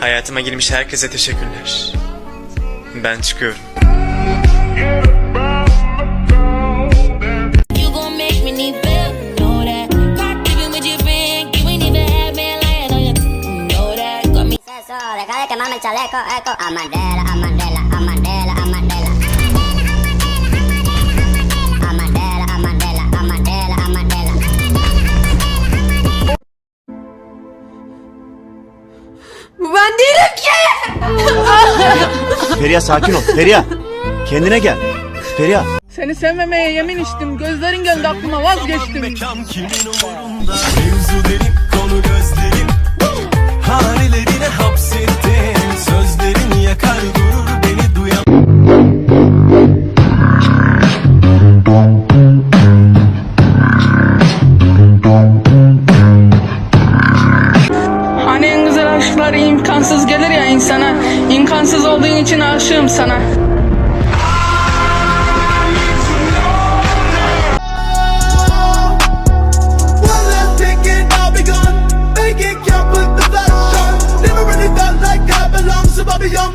Hayatıma girmiş herkese teşekkürler. Ben çıkıyorum. You gon' Ben değilim ki. Feriha sakin ol. Feriha. Kendine gel. Feriha. Seni sevmemeye yemin içtim. Gözlerin geldi aklıma vazgeçtim. Mekan kimin umurunda Mevzu derin konu gözlerin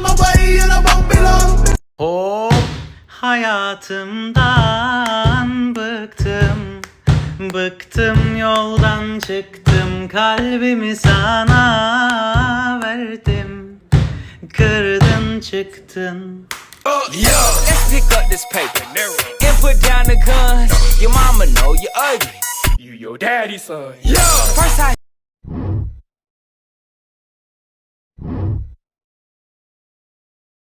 my way and I won't be long Hop. Hayatımdan bıktım Bıktım yoldan çıktım. Kalbimi sana verdim Kırdın çıktın oh, Yo, let's pick up this paper and put down the guns. Your mama know you ugly. You your daddy son. Yo, first I